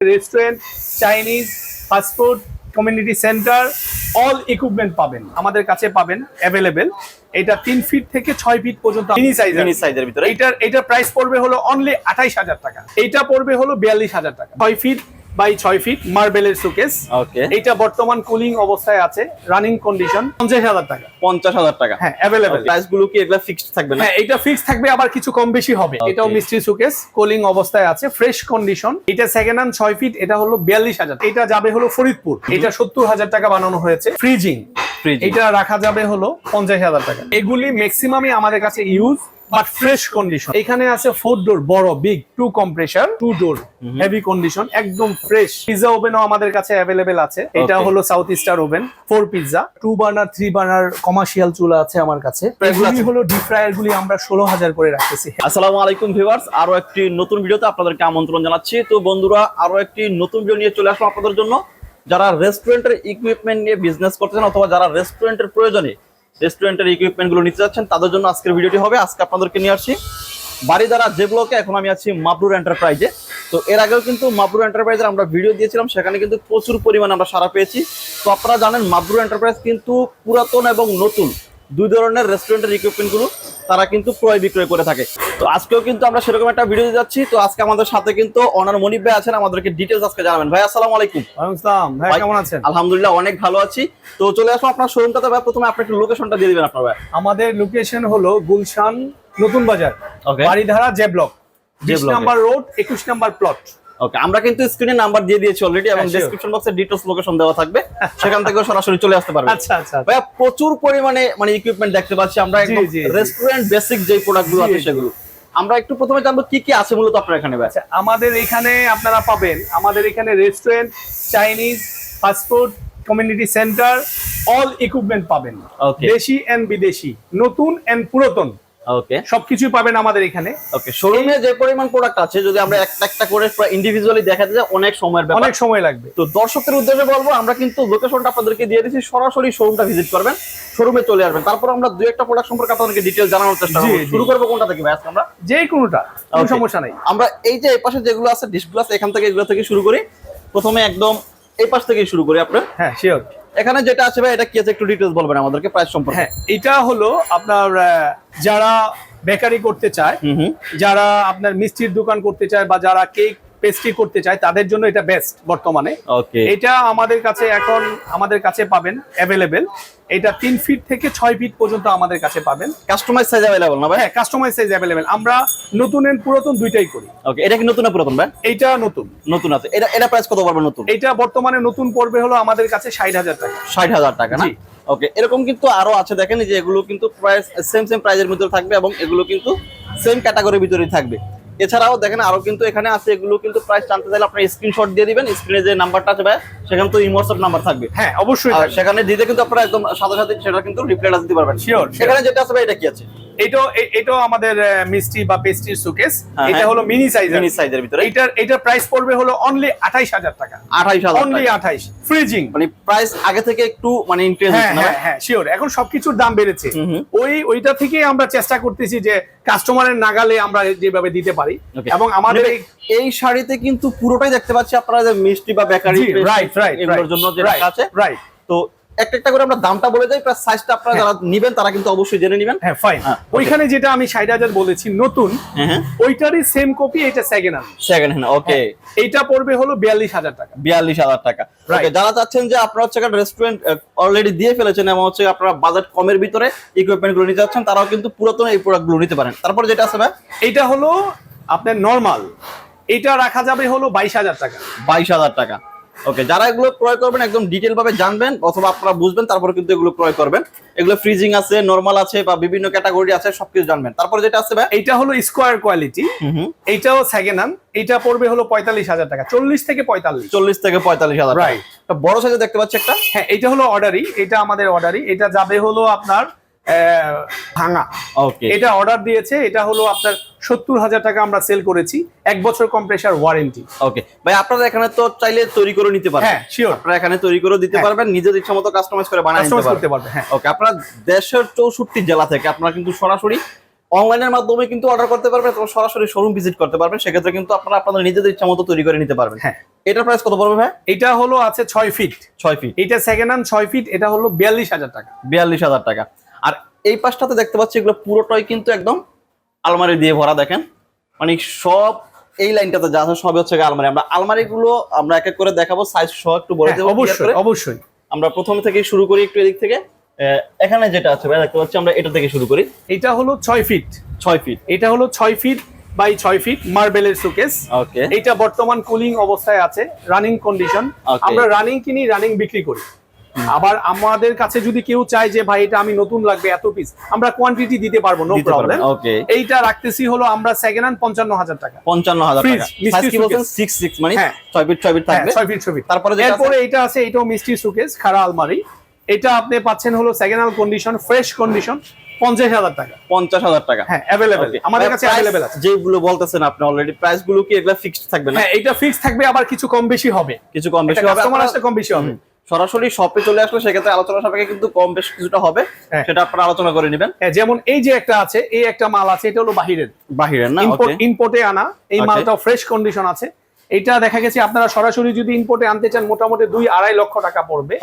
Restaurant Chinese fast food community centre all equipment পাবেন আমাদের কাছে পাবেন অ্যাভেলেবেল এটা তিন ফিট থেকে ছয় ফিট পর্যন্ত মিনি সাইজ মিনি সাইজের ভিতরে। এটার প্রাইস পড়বে হলো অনলি আঠাইশ হাজার টাকা। এটা পড়বে হলো বিয়াল্লিশ হাজার টাকা। ছয় ফিট বাই ছয় ফিট মার্বেলের সুকেস ওকে এইটা বর্তমান কুলিং অবস্থায় আছে রানিং কন্ডিশন পঞ্চাশ হাজার টাকা। পঞ্চাশ হাজার টাকা। হ্যাঁ অ্যাভেলেবেল প্রাইসগুলো কি এগুলা ফিক্সড থাকবে হ্যাঁ এটা ফিক্স থাকবে আবার কিছু কম বেশি হবে। এটাও মিস্ট্রি সুকেস কুলিং অবস্থায় আছে ফ্রেশ কন্ডিশন এটা সেকেন্ড হ্যান্ড ছয় ফিট এটা হলো বিয়াল্লিশ হাজার। এটা যাবে হলো ফরিদপুর। এটা সত্তর হাজার টাকা বানানো হয়েছে ফ্রিজিং। এটা রাখা যাবে হলো পঞ্চাশ হাজার টাকা। এগুলি ম্যাক্সিমামই আমাদের কাছে ইউজ বাট ফ্রেশ কন্ডিশন এখানে আছে ফোর ডোর বড় big two compressor two door heavy condition একদম ফ্রেশ পিজা ওভেনও আমাদের কাছে অ্যাভেলেবেল আছে। এটা. হলো South Star oven four pizza two burner three burner commercial চুলা আছে আমার কাছে। এগুলো হলো ডিপ ফ্রায়ার গুলি আমরা ষোলো হাজার করে রাখতেছি। আসসালামু আলাইকুম ভিউয়ার্স আরও একটি নতুন ভিডিওতে আপনাদেরকে আমন্ত্রণ জানাচ্ছি। তো বন্ধুরা আরও একটি নতুন ভিডিও নিয়ে চলে আসলাম আপনাদের জন্য। যারা রেস্টুরেন্টের ইকুইপমেন্ট নিয়ে বিজনেস করতেছেন অথবা যারা রেস্টুরেন্টের প্রয়োজনে রেস্টুরেন্টের ইকুইপমেন্টগুলো নিতে যাচ্ছেন, তাদের জন্য আজকের ভিডিওটি হবে। আজকে আপনাদেরকে নিয়ে আসছি বাড়িদারা যে ব্লকে এখন আমি আছি মাবরুর এন্টারপ্রাইজে তো এর আগেও কিন্তু মাবরুর এন্টারপ্রাইজের আমরা ভিডিও দিয়েছিলাম, সেখানে কিন্তু প্রচুর পরিমাণে আমরা সারা পেয়েছি। তো আপনারা জানেন, মাবরুর এন্টারপ্রাইজ কিন্তু পুরাতন এবং নতুন দুই ধরনের রেস্টুরেন্টের ইকুইপমেন্টগুলো। তারা কিন্তু ক্রয় বিক্রয় করে থাকে। তো আজকেও কিন্তু আমরা সেরকম একটা ভিডিও যাচ্ছি। তো আজকে আমাদের সাথে কিন্তু অনার মনিপ ভাই আছেন। আমাদেরকে ডিটেলস আজকে জানাবেন। ভাই আসসালামু আলাইকুম। আসসালাম। ভাই কেমন আছেন? আলহামদুলিল্লাহ অনেক ভালো আছি। তো চলে আসব আপনার শোরুমটাতে ভাই প্রথমে আপনি একটু লোকেশনটা দিয়ে দিবেন আপনার ভাই। আমাদের লোকেশন হলো গুলশান নতুন বাজার বাড়িধারা জে ব্লক বিশ নাম্বার রোড একুশ নাম্বার প্লট ওকে আমরা কিন্তু স্ক্রিনে নাম্বার দিয়ে দিয়েছি অলরেডি এবং ডেসক্রিপশন বক্সে ডিটেলস লোকেশন দেওয়া থাকবে। সেখান থেকেও সরাসরি চলে আসতে পারবে। আচ্ছা আচ্ছা ভাইয়া প্রচুর পরিমাণে মানে ইকুইপমেন্ট দেখতে পাচ্ছি আমরা একদম। রেস্টুরেন্ট বেসিক যে প্রোডাক্টগুলো আছে সেগুলো। আমরা একটু প্রথমে জানব কি কি আছে মূলত আপনার এখানে আচ্ছা আমাদের এখানে আপনারা পাবেন আমাদের এখানে restaurant Chinese fast food community centre all equipment পাবেন। দেশি এন্ড বিদেশি নতুন এন্ড পুরাতন। ওকে সবকিছুই পাবেন আমাদের এখানে। ওকে শোরুমে যে পরিমাণ প্রোডাক্ট আছে যদি আমরা একটা একটা করে ইন্ডিভিজুয়ালি দেখাতে যাই অনেক সময়ের ব্যাপার। অনেক সময় লাগবে। তো দর্শকদের উদ্দেশ্যে বলব আমরা কিন্তু লোকেশনটা আপনাদেরকে দিয়ে দিচ্ছি সরাসরি শোরুমটা ভিজিট করবেন শোরুমে চলে আসবেন। তারপর আমরা দুই একটা প্রোডাক্ট সম্পর্কে আপনাদেরকে ডিটেলস জানানোর চেষ্টা করব। শুরু করব কোনটা থেকে ভাই আমরা? যে কোনোটা কোনো সমস্যা নাই। আমরা এই যে এই পাশে যেগুলো আছে ডিশগুলো আছে এখান থেকে এগুলো থেকে শুরু করি। প্রথমে একদম এই পাশ থেকে শুরু করি আপনার। হ্যাঁ শিওর এখানে যেটা আছে ভাই এটা কি আছে একটু ডিটেইলস বলবেন আমাদেরকে প্রাইস সম্পর্কে? হ্যাঁ এটা হলো আপনার যারা বেকারি করতে চায় যারা আপনার মিষ্টির দোকান করতে চায় বা যারা কেক পেস্ট্রি করতে চায় তাদের জন্য এটা বেস্ট বর্তমানে। এটা আমাদের কাছে এখন আমাদের কাছে পাবেন অ্যাভেলেবেল এটা তিন ফিট থেকে ছয় ফিট পর্যন্ত আমাদের কাছে পাবেন। কাস্টমাইজ সাইজ অ্যাভেলেবল না ভাই? হ্যাঁ কাস্টমাইজ সাইজ অ্যাভেলেবেল আমরা নতুন এন্ড পুরাতন দুইটাই করি। ওকে এটা কি নতুন না পুরাতন ভাই? এটা নতুন। নতুন আছে। এটা এটা প্রাইস কত পড়বে নতুন? এটা বর্তমানে নতুন পড়বে হলো আমাদের কাছে ষাট হাজার টাকা। ষাট হাজার টাকা না? ওকে এরকম কিন্তু আরও আছে দেখেন যে এগুলো কিন্তু প্রাইস সেম সেম প্রাইজের মধ্যে থাকবে এবং এগুলো কিন্তু সেম ক্যাটাগরির ভিতরেই থাকবে। এছাড়াও দেখেন আরও কিন্তু এখানে আছে এগুলো কিন্তু প্রাইস জানতে চাইলে আপনার স্ক্রিনশট দিয়ে দিবেন স্ক্রিনে যে নাম্বারটা আছে ভাই সেখানে তো ইমোটসঅপ নাম্বার থাকবে। হ্যাঁ অবশ্যই সেখানে দিতে কিন্তু আপনারা একদম সাথে সাথে সেটা কিন্তু রিপ্লাইটা দিতে পারবেন। Sure. সেখানে যেটা আছে ভাই এটা কি আছে? এটাও এ- এটাও আমাদের মিষ্টি বা পেস্ট্রির সুকেস হ্যাঁ, এটা হ্যাঁ। হলো মিনি সাইজ মিনি সাইজের ভিতরে। এইটার এটার প্রাইস পড়বে হলো অনলি আঠাইশ হাজার টাকা। আঠাইশ হাজার অনলি টাকা। আঠাইশ। ফ্রিজিং মানে প্রাইস আগে থেকে একটু মানে ইনক্রিজ হ্যাঁ হচ্ছে না? হ্যাঁ হ্যাঁ শিওর এখন সবকিছুর দাম বেড়েছে। ওই ওইটা থেকেই আমরা চেষ্টা করতেছি যে কাস্টমারের নাগালে আমরা যেভাবে দিতে পারি। এবং আমাদের মানে এই- শাড়িতে কিন্তু পুরোটাই দেখতে পাচ্ছি আপনারা যে মিষ্টি বা বেকারি রাইট right, এগুলোর জন্য যে right, রাখা আছে। right. তো একটা একটা করে আমরা দামটা বলে যাই প্লাস সাইজটা আপনারা যারা নিবেন তারা কিন্তু অবশ্যই জেনে নিবেন। হ্যাঁ ফাইন হ্যাঁ, ওইখানে যেটা আমি ষাট হাজার বলেছি নতুন হ্যাঁ হ্যাঁ। ওইটারই সেম কপি এটা second hand second hand okay এইটা পড়বে হলো বিয়াল্লিশ হাজার টাকা। বিয়াল্লিশ হাজার টাকা। Right. Okay, যারা চাচ্ছেন যে আপনারা হচ্ছে একটা রেস্টুরেন্ট অলরেডি দিয়ে ফেলেছেন এবং হচ্ছে আপনারা বাজেট কমের ভিতরে ইকুইপমেন্টগুলো নিতে যাচ্ছেন তারাও কিন্তু পুরাতন এই প্রোডাক্টগুলো নিতে পারেন। তারপর যেটা আছে ভাই? এইটা হলো আপনার নর্মাল এটা রাখা যাবে হলো বাইশ হাজার টাকা। বাইশ হাজার টাকা। ওকে যারা এগুলো ক্রয় করবেন একদম ডিটেল ভাবে জানবেন অথবা আপনারা বুঝবেন তারপরে কিন্তু এগুলো ক্রয় করবেন। এগুলো ফ্রিজিং আছে নর্মাল আছে বা বিভিন্ন ক্যাটাগরি আছে সবকিছু জানবেন। তারপরে যেটা আছে ভাই? এইটা হলো স্কোয়ার কোয়ালিটি এইটাও সেকেন্ড হ্যান্ড এইটা পড়বে হলো পঁয়তাল্লিশ হাজার টাকা চল্লিশ থেকে পঁয়তাল্লিশ। চল্লিশ থেকে পঁয়তাল্লিশ হাজার রাইট বড় সাইজে দেখতে পাচ্ছি একটা? হ্যাঁ এটা হলো অর্ডারই এটা আমাদের অর্ডারই এটা যাবে হলো আপনার ভাঙা। এটা অর্ডার দিয়েছে এটা হলো আপনার সত্তর হাজার টাকা আমরা সেল করেছি এক বছর কম্প্রেসার ওয়ারেন্টি ওকে ভাই আপনারা এখানে তো চাইলে তৈরি করে নিতে পারবেন। হ্যাঁ শিওর আপনারা এখানে তৈরি করে দিতে হ্যাঁ। পারবেন নিজের ইচ্ছা মতো কাস্টমাইজ করে বানিয়ে নিতে পারবেন। হ্যাঁ। ওকে আপনারা দেশের চৌষট্টি জেলা থেকে আপনারা কিন্তু সরাসরি অনলাইনের মাধ্যমে কিন্তু অর্ডার করতে পারবেন অথবা সরাসরি শোরুম ভিজিট করতে পারবেন। সেক্ষেত্রে কিন্তু আপনারা আপনাদের নিজেদের ইচ্ছা মতো তৈরি করে নিতে পারবেন। হ্যাঁ। এটার প্রাইস কত পড়বে ভাই? এটা হলো আছে ছয় ফিট ছয় ফিট এটা সেকেন্ড হ্যান্ড ছয় ফিট এটা হলো বিয়াল্লিশ হাজার টাকা। বিয়াল্লিশ হাজার টাকা। আর এই পাশটাতে দেখতে পাচ্ছি এগুলো পুরোটাই কিন্তু একদম আলমারি দিয়ে ভরা দেখেন। মানে সব এই লাইনটাতে যা আছে সবই হচ্ছে আলমারি। আমরা আলমারিগুলো আমরা এক এক করে দেখাবো সাইজ সহ একটু বলে হ্যাঁ, দেবো অবশ্যই অবশ্যই। আমরা প্রথম থেকে শুরু করি একটু এদিক থেকে। এখানে যেটা আছে ভাই দেখতে পাচ্ছি আমরা এটা থেকে শুরু করি। এটা হলো ছয় ফিট। ছয় ফিট। এটা হলো ছয় ফিট বাই ছয় ফিট মার্বেলের সুকেস ওকে এটা বর্তমান কুলিং অবস্থায় আছে রানিং কন্ডিশন আমরা রানিং কিনি রানিং বিক্রি করি। আবার আমাদের কাছে যদি কেউ চায় যে ভাই এটা আমি নতুন লাগবে এত পিস আমরা কোয়ান্টিটি দিতে পারব নো প্রবলেম ওকে এইটা রাখতেছি হলো আমরা সেকেন্ড হ্যান্ড পঞ্চান্ন হাজার টাকা। পঞ্চান্ন হাজার টাকা। কি বলছেন? suitcase। সিক্স সিক্স মানে হ্যাঁ। ছয় ফিট ছয় ফিট থাকবে? ছয় ফিট ছয় ফিট তারপরে যেটা আছে? এরপরে এটা আছে এটাও মিষ্টি সুকেস খাড়া আলমারি। এটা আপনি পাচ্ছেন হলো second hand condition fresh condition পঞ্চাশ হাজার টাকা। পঞ্চাশ হাজার টাকা। হ্যাঁ অ্যাভেলেবেল. আমাদের কাছে অ্যাভেলেবেল আছে। যেগুলো বলতেছেন আপনি অলরেডি প্রাইসগুলো কি এগুলা ফিক্সড থাকবে না? হ্যাঁ এটা ফিক্স থাকবে আবার কিছু কম বেশি হবে। কিছু কম বেশি হবে। আসলে কম বেশি হবে। সরাসরি শপে চলে আসলে সেক্ষেত্রে আলোচনা সাপেক্ষে কিন্তু কম বেশ কিছুটা হবে। হ্যাঁ। সেটা আপনারা আলোচনা করে নেবেন। হ্যাঁ, যেমন এই যে একটা আছে এই একটা মাল আছে এটা হলো বাহিরের। বাহিরের না? ইম্পোর্ট আনা এই মালটা মালটাও ফ্রেশ কন্ডিশন আছে। এটা দেখা গেছে আপনারা সরাসরি যদি ইম্পোর্টে আনতে চান মোটামুটি দুই আড়াই লক্ষ টাকা পড়বে।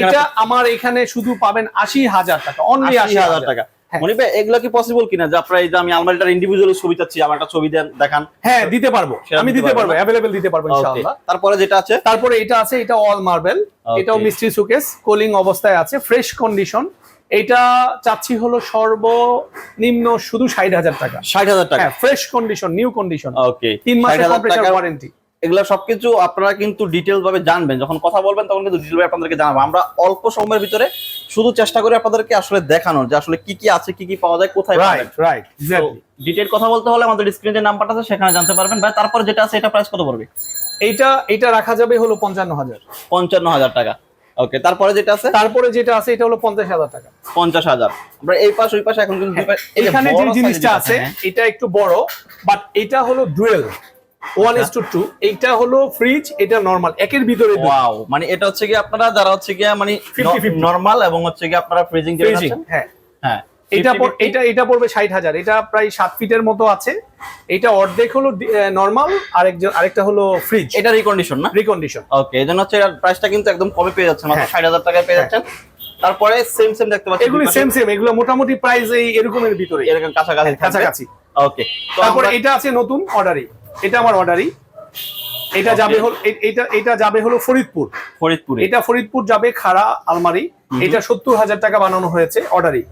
এটা আমার এখানে শুধু পাবেন আশি হাজার টাকা অনলি আশি হাজার। টাকা। হ্যাঁ। ভাই এগুলো কি পসিবল কিনা? যে আপনারা এই যে আমি আলমারিটার ইন্ডিভিজুয়াল ছবি চাচ্ছি আমার একটা ছবি দেন দেখান। হ্যাঁ দিতে পারব। আমি দিতে পারব অ্যাভেলেবেল দিতে পারব ইনশাআল্লাহ। তারপরে যেটা আছে? তারপরে এটা আছে এটা অল মার্বেল এটাও মিষ্টি সুকেস কোলিং অবস্থায় আছে ফ্রেশ কন্ডিশন এটা চাচ্ছি হলো সর্বনিম্ন শুধু ষাট হাজার টাকা। ষাট হাজার টাকা। Fresh condition new condition okay তিন মাসের কম্প্রেসার ওয়ারেন্টি এগুলো সবকিছু আপনারা কিন্তু ডিটেলস ভাবে জানবেন। যখন কথা বলবেন তখন কিন্তু ডিটেল আপনাদেরকে জানাব। আমরা অল্প সময়ের ভিতরে শুধু চেষ্টা করি আপনাদেরকে আসলে দেখানোর যে আসলে কি কি আছে কি কি পাওয়া যায় কোথায় রাইট রাইট এক্স্যাক্টলি ডিটেল কথা বলতে হলে আমাদের স্ক্রিনে যে নাম্বারটা আছে সেখানে জানতে পারবেন। ভাই তারপর যেটা আছে এটা প্রাইস কত পড়বে? এইটা এটা রাখা যাবে হলো পঞ্চান্ন হাজার। পঞ্চান্ন হাজার টাকা। ওকে তারপরে যেটা আছে? তারপরে যেটা আছে এটা হলো পঞ্চাশ হাজার টাকা। পঞ্চাশ হাজার। আমরা এই পাশ ওই পাশে এখন কিন্তু দুই পাশে- এই যে এখানে যে জিনিসটা আছে হ্যাঁ। এটা একটু বড় বাট এটা হলো dual. One is two two এইটা হলো ফ্রিজ এটা নর্মাল একের ভিতরে ওয়াও মানে এটা হচ্ছে কি আপনারা যারা হচ্ছে কি মানে 50-50 এবং হচ্ছে কি আপনারা ফ্রিজিং ফ্রিজিং হ্যাঁ। হ্যাঁ। এটা এটা এটা পড়বে ষাট হাজার। এটা প্রায় সাত ফিটের মতো আছে। এটা অর্ধেক হলো নর্মাল আরেকজন আরেকটা হলো ফ্রিজ এটা রিকন্ডিশন না? রিকন্ডিশন ওকে এই জন্য হচ্ছে প্রাইসটা কিন্তু একদম কমে পেয়ে যাচ্ছেন মাত্র হ্যাঁ। ষাট হাজার টাকায় পেয়ে হ্যাঁ। যাচ্ছেন। তারপরে সেম সেম দেখতে পাচ্ছি এগুলি সেম সেম এগুলো মোটামুটি প্রাইস এই এরকমের ভিতরে এরকম কাছাকাছি থাকবে। কাছাকাছি ওকে তারপরে এটা আছে নতুন অর্ডারি এটা আমার অর্ডারই এটা যাবে হল এটা এটা যাবে হলো ফরিদপুর। ফরিদপুর। এটা ফরিদপুর যাবে খাড়া আলমারি। এটা সত্তর হাজার টাকা বানানো হয়েছে অর্ডারই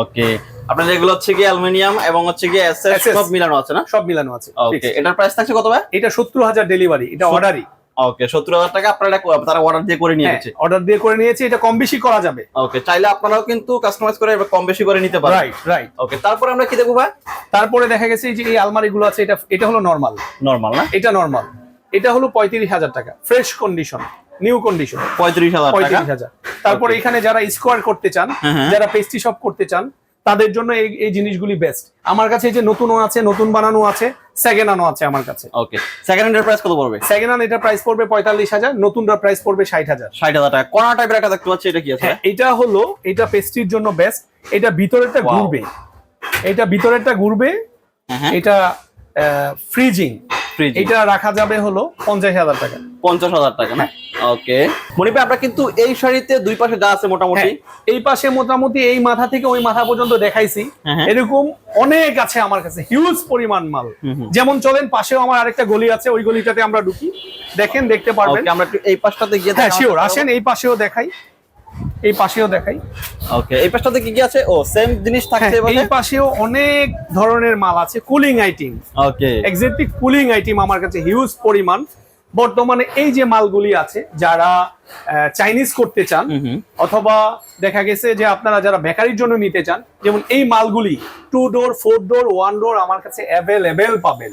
ওকে। আপনাদের এগুলো হচ্ছে কি অ্যালুমিনিয়াম এবং হচ্ছে কি এসএস সব মিলানো আছে না? সব মিলানো আছে। ওকে। এটার প্রাইস থাকছে কত ভাই? এটা সত্তর হাজার ডেলিভারি এটা অর্ডারই ওকে সত্তর হাজার টাকা আপনারা তারা অর্ডার দিয়ে করে নিয়ে গেছে। অর্ডার দিয়ে করে নিয়েছি এটা কম বেশি করা যাবে। ওকে চাইলে আপনারাও কিন্তু কাস্টমাইজ করে কম বেশি করে নিতে পারেন। রাইট রাইট ওকে তারপরে আমরা কি দেখব ভাই? তারপরে দেখা গেছে যে এই আলমারি গুলো আছে এটা এটা হলো নর্মাল নর্মাল না? এটা নর্মাল এটা হলো পঁয়ত্রিশ হাজার টাকা। ফ্রেশ কন্ডিশন নিউ কন্ডিশন পঁয়ত্রিশ হাজার পঁয়ত্রিশ হাজার। তারপরে এখানে যারা স্কোয়ার করতে চান হ্যাঁ, হ্যাঁ। যারা পেস্ট্রি শপ করতে চান তাদের জন্য এই এই জিনিসগুলি বেস্ট আমার কাছে এই যে নতুনও আছে নতুন বানানো আছে সেকেন্ড আনো আছে আমার কাছে। ওকে সেকেন্ড হ্যান্ডের প্রাইস কত পড়বে? সেকেন্ড আন এটা প্রাইস পড়বে পঁয়তাল্লিশ হাজার নতুনটা প্রাইস পড়বে ষাট হাজার। ষাট হাজার টাকা। কোনা টাইপের একটা দেখতে পাচ্ছি এটা কি আছে? হ্যাঁ এটা হলো এটা পেস্ট্রির জন্য বেস্ট এটা ভিতরেরটা ঘুরবে। এটা ভিতরেরটা ঘুরবে। হ্যাঁ, হ্যাঁ। এটা ফ্রিজিং ফ্রিজ এটা রাখা যাবে হলো পঞ্চাশ হাজার টাকা। পঞ্চাশ হাজার টাকা না? ওকে। মনিপা আমরা কিন্তু এই শাড়িতে দুই পাশে যা আছে মোটামুটি হ্যাঁ, এই পাশে মোটামুটি এই মাথা থেকে ওই মাথা পর্যন্ত দেখাইছি। হ্যাঁ, হ্যাঁ। এরকম অনেক আছে আমার কাছে হিউজ পরিমাণ মাল। যেমন চলেন পাশেও আমার আরেকটা গলি আছে ওই গলিটাতে আমরা ঢুকি। দেখেন দেখতে পারবেন। আমরা এই পাশটাতে গিয়ে হ্যাঁ শিওর আসেন এই পাশেও দেখাই। এই পাশেও দেখাই। ওকে এই পাশটাতে কি কি আছে? ও সেম জিনিস থাকছে এই পাশেও অনেক ধরনের মাল আছে cooling item okay. Exactly cooling item আমার কাছে হিউজ পরিমাণ। বর্তমানে এই যে মালগুলি আছে যারা চাইনিজ করতে চান অথবা দেখা গেছে যে আপনারা যারা বেকারির জন্য নিতে চান যেমন এই মালগুলি two door four door one door আমার কাছে অ্যাভেলেবেল পাবেন।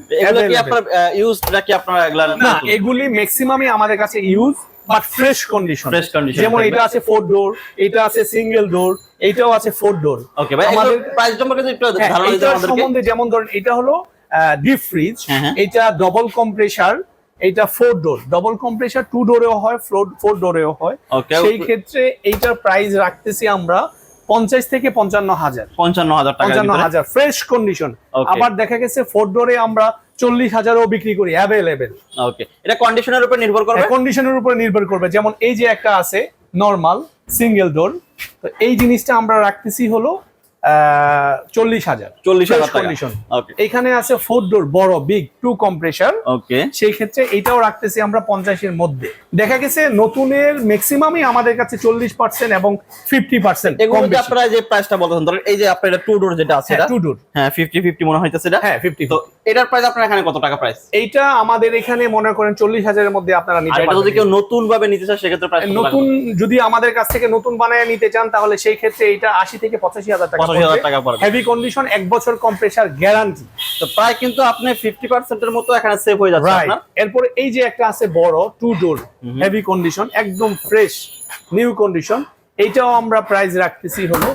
নাকি আপনারা না এগুলি ম্যাক্সিমামই আমাদের কাছে ইউজ বাট ফ্রেশ কন্ডিশন যেমন এটা আছে ফোর ডোর এটা আছে সিঙ্গেল ডোর এটাও আছে ফোর ডোর ওকে ভাই আমাদের প্রাইস সম্পর্কে একটু হ্যাঁ, ধারণা দিতে আমাদেরকে। সম্বন্ধে যেমন ধরেন এটা হলো ডিপ ফ্রিজ হ্যাঁ, হ্যাঁ। এটা ডবল কম্প্রেসার এটা four door double compressor two ডোরেও হয় ফ্লোর ফোর ডোরেও হয়। সেই ক্ষেত্রে এইটার প্রাইস রাখতেছি আমরা পঞ্চাশ থেকে পঞ্চান্ন হাজার। পঞ্চান্ন হাজার পঞ্চান্ন হাজার ফ্রেশ কন্ডিশন আবার দেখা গেছে ফোর ডোরে আমরা চল্লিশ হাজারও বিক্রি করি অ্যাভেলেবেল ওকে এটা কন্ডিশনের উপর নির্ভর করবে? কন্ডিশনের উপরে নির্ভর করবে। যেমন এই যে একটা আছে নর্মাল সিঙ্গেল ডোর তো এই জিনিসটা আমরা রাখতেছি হলো চল্লিশ হাজার। চল্লিশ কন্ডিশন এখানে আছে ফোর ডোর বড় বিগ টু কম্প্রেসার ওকে সেই ক্ষেত্রে এটাও রাখতেছি আমরা পঞ্চাশের মধ্যে। দেখা গেছে নতুনের ম্যাক্সিমামই আমাদের কাছে চল্লিশ পার্সেন্ট এবং ফিফটি পার্সেন্ট আপনারা যে প্রাইসটা বলতেন ধরেন এই যে আপনার টু ডোর যেটা আছে টু ডোর হ্যাঁ ফিফটি ফিফটি মনে হইতেছে সেটা হ্যাঁ ফিফটি তো এটার প্রাইস আপনার এখানে কত টাকা প্রাইস এইটা আমাদের এখানে মনে করেন চল্লিশ হাজারের মধ্যে আপনারা নিতে এটা যদি কেউ নতুন ভাবে নিতে চায় সেক্ষেত্রে প্রাইস নতুন যদি আমাদের কাছ থেকে নতুন বানায় নিতে চান তাহলে সেই ক্ষেত্রে এটা আশি থেকে পঁচাশি হাজার টাকা পঁচাশি হাজার টাকা পড়বে। হেভি কন্ডিশন এক বছর কম্প্রেসার গ্যারান্টি তো প্রায় কিন্তু আপনি ফিফটি পার্সেন্টের মতো এখানে সেভ হয়ে যাচ্ছে আপনার। এরপরে এই যে একটা আছে বড় টু ডোর হেভি কন্ডিশন একদম ফ্রেশ নিউ কন্ডিশন এইটাও আমরা প্রাইস রাখতেছি হলো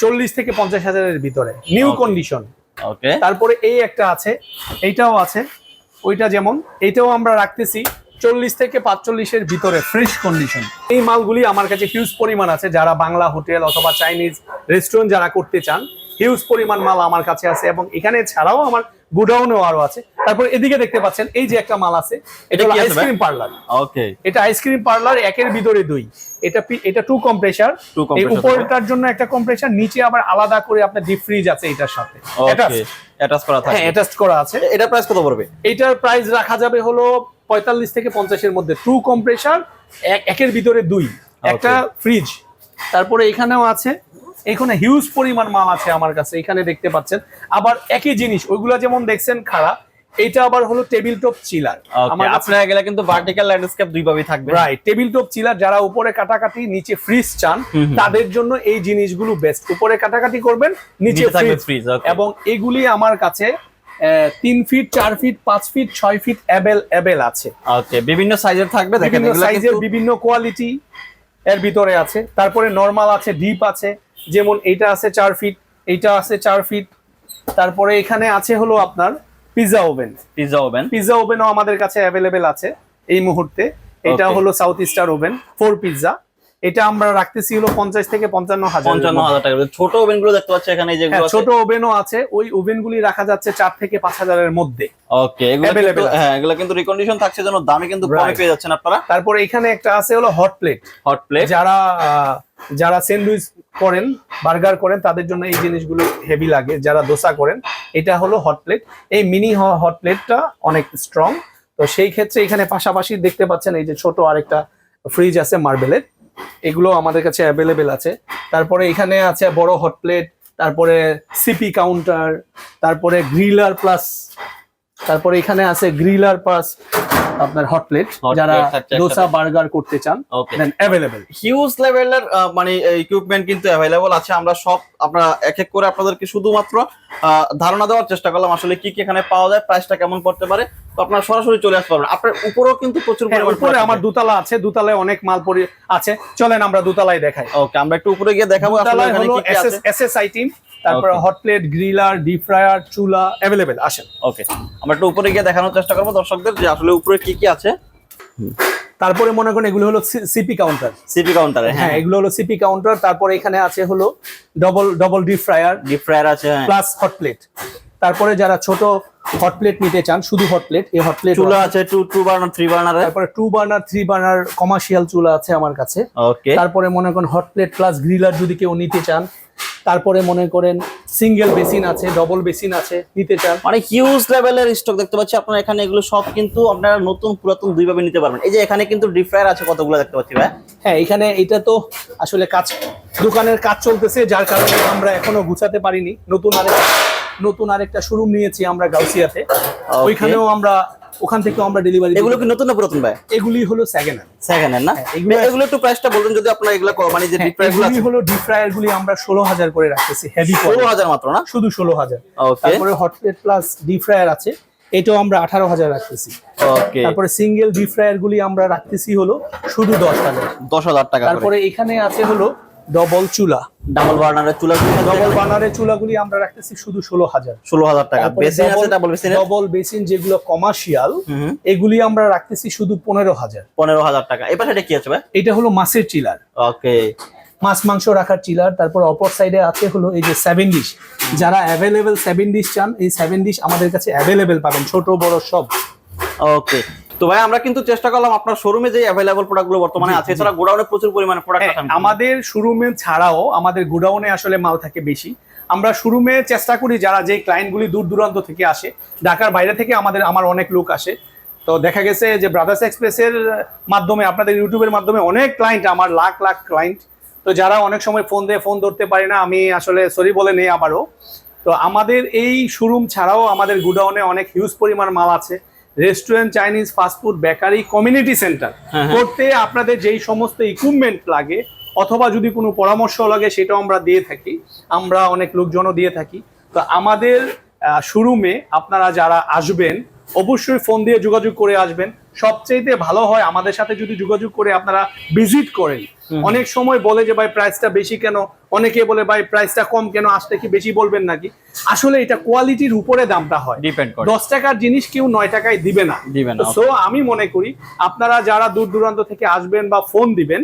চল্লিশ থেকে পঞ্চাশ হাজারের ভিতরে। নিউ কন্ডিশন ওকে তারপরে এই একটা আছে, এইটাও আছে, ওইটা যেমন এইটাও আমরা রাখতেছি চল্লিশ থেকে পাঁচচল্লিশের ভিতরে ফ্রেশ কন্ডিশন এই মালগুলি আমার কাছে হিউজ পরিমাণ আছে, যারা বাংলা হোটেল অথবা চাইনিজ রেস্টুরেন্ট যারা করতে চান হিউজ পরিমাণ মাল আমার কাছে আছে এবং এখানে ছাড়াও আমার গোডাউনেও আরও আছে। তারপর এদিকে দেখতে পাচ্ছেন এই যে একটা মাল আছে এটা? আইসক্রিম পার্লার ওকে এটা আইসক্রিম পার্লার একের ভিতরে দুই। এটা এটা টু কম্প্রেসার এই উপরটার জন্য একটা কম্প্রেসার নিচে আবার আলাদা করে আপনার ডিপ ফ্রিজ আছে এটার সাথে। অ্যাটাচ করা থাকে হ্যাঁ অ্যাটাচ করা আছে। এটা প্রাইস কত পড়বে? এটার প্রাইস রাখা যাবে হলো পঁয়তাল্লিশ থেকে পঞ্চাশের মধ্যে। টু কম্প্রেসার একের ভিতরে দুই। একটা ফ্রিজ তারপরে এখানেও আছে। এখানে হিউজ পরিমাণ মাল আছে আমার কাছে এখানে দেখতে পাচ্ছেন। আবার একই জিনিস ওইগুলা যেমন দেখছেন খারাপ এটা আবার হলো টেবিল টপ চিলার আপনারা গেলে কিন্তু ভার্টিক্যাল ল্যান্ডস্কেপ দুই ভাবেই থাকবে। রাইট টেবিল টপ চিলার যারা উপরে কাটাকাটি নিচে ফ্রিজ চান। তাদের জন্য এই জিনিসগুলো বেস্ট উপরে কাটাকাটি করবেন নিচে থাকবে ফ্রিজ এবং এগুলি আমার কাছে তিন ফিট চার ফিট পাঁচ ফিট ছয় ফিট অ্যাবেল অ্যাবেল আছে। ওকে বিভিন্ন সাইজের থাকবে দেখেন বিভিন্ন সাইজের বিভিন্ন কোয়ালিটি এর ভিতরে আছে। তারপরে নর্মাল আছে ডিপ আছে যেমন এইটা আছে চার ফিট এইটা আছে চার ফিট তারপরে এখানে আছে হলো আপনার pizza oven pizza oven pizza ওভেনও আমাদের কাছে অ্যাভেলেবেল আছে এই মুহূর্তে। এটা হলো South Star oven four pizza এটা আমরা রাখতেছি হলো পঞ্চাশ থেকে পঞ্চান্ন হাজার পঞ্চান্ন হাজার টাকা। ছোট ওভেনগুলো দেখতে পাচ্ছি এখানে যেগুলো হ্যাঁ, ছোট ওভেনও আছে। ওই ওভেনগুলি রাখা যাচ্ছে চার থেকে পাঁচ হাজারের মধ্যে। ওকে এগুলো। হ্যাঁ এগুলো কিন্তু রিকন্ডিশন থাকছে জন্য দামে কিন্তু কমে পেয়ে যাচ্ছেন আপনারা। তারপরে এখানে একটা আছে হলো হট প্লেট হট প্লেট যারা যারা স্যান্ডউইচ করেন বার্গার করেন তাদের জন্য এই জিনিসগুলো হেভি লাগে। যারা দোসা করেন এটা হলো হট প্লেট এই মিনি হট প্লেটটা অনেক স্ট্রং তো সেই ক্ষেত্রে এখানে পাশাপাশি দেখতে পাচ্ছেন এই যে ছোট আরেকটা ফ্রিজ আছে মার্বেলের এগুলো আমাদের কাছে অ্যাভেলেবেল আছে। তারপরে এখানে আছে বড় হট প্লেট তারপরে সিপি কাউন্টার তারপরে গ্রিলার প্লাস তারপরে এখানে আছে গ্রিলার প্লাস আপনার হট প্লেট যারা দোসা বার্গার করতে চান দেন অ্যাভেলেবেল হিউজ লেভেলের মানে ইকুইপমেন্ট কিন্তু অ্যাভেলেবল আছে। আমরা সব আপনারা এক এক করে আপনাদেরকে শুধুমাত্র ধারণা দেওয়ার চেষ্টা করলাম আসলে কি কি এখানে পাওয়া যায় প্রাইসটা কেমন পড়তে পারে। তো আপনারা সরাসরি চলে আসতে পারবেন। আপনার উপরেও কিন্তু প্রচুর হ্যাঁ, পরিমাণ উপরে আমার দুতলা আছে দুতলায় অনেক মাল পরি আছে। চলেন আমরা দুতলায় দেখাই। ওকে আমরা একটু উপরে গিয়ে দেখাবো আসলে এখানে কি কি আছে। এসএস আইটেম তারপরে hot plate griller deep fryer চুলা অ্যাভেলেবেল আসেন। ওকে আমরা একটু উপরে গিয়ে দেখানোর চেষ্টা করব দর্শকদের যে আসলে উপরে কি কি আছে। তারপরে মনে করেন এগুলো হলো সিপি কাউন্টার সিপি কাউন্টার হ্যাঁ। এগুলো হলো সিপি কাউন্টার তারপরে এখানে আছে হলো double double deep fryer deep fryer আছে প্লাস হট প্লেট তারপরে যারা ছোট হট প্লেট নিতে চান শুধু হট প্লেট এই হট প্লেট চুলা আছে টু টু বার্নার থ্রি বার্নারে তারপরে two burner three burner commercial চুলা আছে আমার কাছে। ওকে তারপরে মনে করেন হট প্লেট প্লাস গ্রিলার যদি কেউ নিতে চান তারপরে মনে করেন সিঙ্গেল বেসিন আছে ডবল বেসিন আছে নিতে চান। মানে হিউজ লেভেলের স্টক দেখতে পাচ্ছি আপনারা এখানে এগুলো সব কিন্তু আপনারা নতুন পুরাতন দুইভাবে নিতে পারবেন। এই যে এখানে কিন্তু ডিপ ফ্রায়ার আছে কতগুলো দেখতে পাচ্ছি ভাই? হ্যাঁ এখানে এটা তো আসলে কাজ দোকানের কাজ চলতেছে যার কারণে আমরা এখনও গুছাতে পারিনি। নতুন আরেক নতুন আরেকটা শোরুম নিয়েছি আমরা গাউসিয়াতে। ওইখানেও আমরা ওখান থেকে আমরা ডেলিভারি এগুলো কি নতুন না পুরাতন ভাই? এগুলি হলো সেকেন্ড হ্যান্ড সেকেন্ড হ্যান্ড না? হ্যাঁ, এগুলো- একটু প্রাইসটা বলুন যদি আপনারা এগুলো মানে যে ডিপ ফ্রায়ারগুলো এগুলি হলো ডিপ ফ্রায়ার গুলি আমরা ষোলো হাজার করে রাখতেছি হেভি ষোলো হাজার মাত্র না? শুধু ষোলো হাজার। ওকে তারপরে hot plate plus deep fryer আছে এটাও আমরা আঠারো হাজার রাখতেছি। ওকে তারপরে সিঙ্গেল ডিপ ফ্রায়ার গুলি আমরা রাখতেছি হলো শুধু দশ হাজার। দশ হাজার টাকা তারপরে এখানে আছে হলো ডবল চুলা। ডাবল বার্নারের চুলা ডবল বানারের চুলাগুলি আমরা রাখতেছি শুধু ষোলো হাজার। ষোলো হাজার টাকা। বেসিন আছে ডাবল বেসিন ডবল বেসিন যেগুলো কমার্শিয়াল এগুলি আমরা রাখতেছি শুধু পনেরো হাজার। পনেরো হাজার টাকা। পাশে এটা কি আছে ভাই? এটা হলো মাছের চিলার। ওকে মাছ মাংস রাখার চিলার। তারপর অপর সাইডে আছে হলো এই যে সেভেন ডিশ যারা অ্যাভেলেবেল সেভেন ডিশ চান এই সেভেন ডিশ আমাদের কাছে অ্যাভেলেবেল পাবেন। ছোট বড় সব। ওকে তো ভাই আমরা কিন্তু চেষ্টা করলাম আপনার শোরুমে যে অ্যাভেলেবল প্রোডাক্টগুলো বর্তমানে আছে এছাড়া গোডাউনে প্রচুর পরিমাণে প্রোডাক্ট হ্যাঁ, আছে আমাদের। শোরুমে ছাড়াও আমাদের গোডাউনে আসলে মাল থাকে বেশি। আমরা শোরুমে চেষ্টা করি যারা যে ক্লায়েন্টগুলি দূর দূরান্ত থেকে আসে ঢাকার বাইরে থেকে আমাদের আমার অনেক লোক আসে। তো দেখা গেছে যে ব্রাদার্স এক্সপ্রেসের মাধ্যমে আপনাদের ইউটিউবের মাধ্যমে অনেক ক্লায়েন্ট আমার লাখ লাখ ক্লায়েন্ট তো যারা অনেক সময় ফোন দিয়ে ফোন ধরতে পারে না আমি আসলে সরি বলে নেই আবারও। তো আমাদের এই শোরুম ছাড়াও আমাদের গোডাউনে অনেক হিউজ পরিমাণ মাল আছে। Restaurant Chinese fast food bakery community centre. করতে আপনাদের যেই সমস্ত ইকুইপমেন্ট লাগে অথবা যদি কোনো পরামর্শ লাগে সেটাও আমরা দিয়ে থাকি আমরা অনেক লোকজনও দিয়ে থাকি তো আমাদের শোরুমে আপনারা যারা আসবেন অবশ্যই ফোন দিয়ে যোগাযোগ করে আসবেন সবচেয়ে ভালো হয় আমাদের সাথে যদি যোগাযোগ করে আপনারা ভিজিট করেন। অনেক সময় বলে যে ভাই প্রাইসটা বেশি কেন? অনেকে বলে ভাই প্রাইসটা কম কেন? আসতে কি বেশি বলবেন নাকি? আসলে এটা কোয়ালিটির উপরে দামটা হয়। ডিপেন্ড করে। দশ টাকার জিনিস কেউ নয় টাকায় দিবে না। দিবে না সো আমি মনে করি আপনারা যারা দূর দূরান্ত থেকে আসবেন বা ফোন দিবেন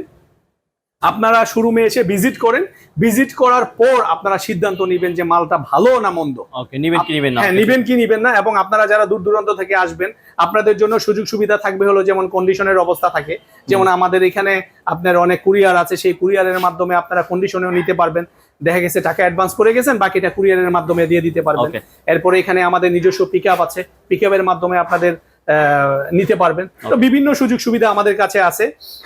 আপনারা শোরুমে এসে ভিজিট করেন। ভিজিট করার পর আপনারা সিদ্ধান্ত নেবেন যে মালটা ভালো না মন্দ। ওকে নিবেন কি নিবেন না? হ্যাঁ নিবেন কি নিবেন না এবং আপনারা যারা দূর দূরান্ত থেকে আসবেন আপনাদের জন্য সুযোগ সুবিধা থাকবে হলো যেমন কন্ডিশনের অবস্থা থাকে যেমন আমাদের এখানে আপনার অনেক কুরিয়ার আছে সেই কুরিয়ারের মাধ্যমে আপনারা কন্ডিশনেও নিতে পারবেন। দেখা গেছে টাকা অ্যাডভান্স করে গেছেন বাকিটা কুরিয়ারের মাধ্যমে দিয়ে দিতে পারবেন। এরপরে এখানে আমাদের নিজস্ব পিক আছে। পিক মাধ্যমে আপনাদের নিতে পারবেন। তো বিভিন্ন সুযোগ সুবিধা আমাদের কাছে আছে।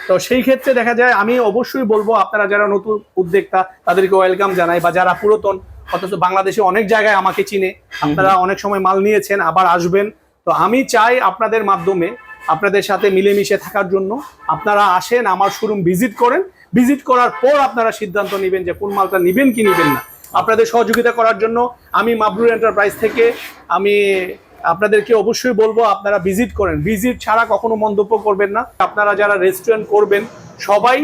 তো সেই ক্ষেত্রে দেখা যায় আমি অবশ্যই বলব আপনারা যারা নতুন উদ্যোক্তা তাদেরকে ওয়েলকাম জানাই বা যারা পুরাতন অথচ বাংলাদেশে অনেক জায়গায় আমাকে চিনে আপনারা অনেক সময় মাল নিয়েছেন আবার আসবেন। তো আমি চাই আপনাদের মাধ্যমে আপনাদের সাথে মিলেমিশে থাকার জন্য আপনারা আসেন আমার শোরুম ভিজিট করেন। ভিজিট করার পর আপনারা সিদ্ধান্ত নেবেন যে কোন মালটা নেবেন কি নেবেন না। আপনাদের সহযোগিতা করার জন্য আমি মাবরুর এন্টারপ্রাইজ থেকে আমি আপনাদেরকে অবশ্যই বলব, আপনারা ভিজিট করেন। ভিজিট ছাড়া কখনো মন্তব্য করবেন না। আপনারা যারা রেস্টুরেন্ট করবেন, সবাই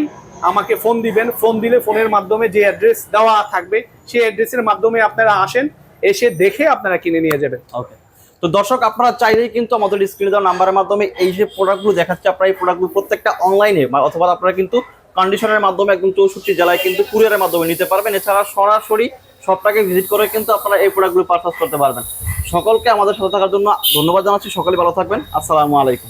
আমাকে ফোন দিবেন। ফোন দিলে ফোনের মাধ্যমে যে অ্যাড্রেস দেওয়া থাকবে, সেই অ্যাড্রেসের মাধ্যমে আপনারা আসেন, এসে দেখে আপনারা কিনে নিয়ে যাবেন। ওকে তো দর্শক, আপনারা চাইলেই কিন্তু আমাদের স্ক্রিনে দেওয়া নাম্বারের মাধ্যমে এই যে প্রোডাক্টগুলো দেখাচ্ছে, আপনারা এই প্রোডাক্টগুলো প্রত্যেকটা অনলাইনে অথবা আপনারা কিন্তু কন্ডিশনের মাধ্যমে একদম চৌষট্টি জেলায় কিন্তু কুরিয়ারের মাধ্যমে নিতে পারবেন। এছাড়া সরাসরি সবটাকে ভিজিট করে কিন্তু আপনারা এই প্রোডাক্টগুলো পারচেস করতে পারবেন। সকলকে আমাদের সাথে থাকার জন্য ধন্যবাদ জানাচ্ছি। সকলে ভালো থাকবেন। আসসালামু আলাইকুম।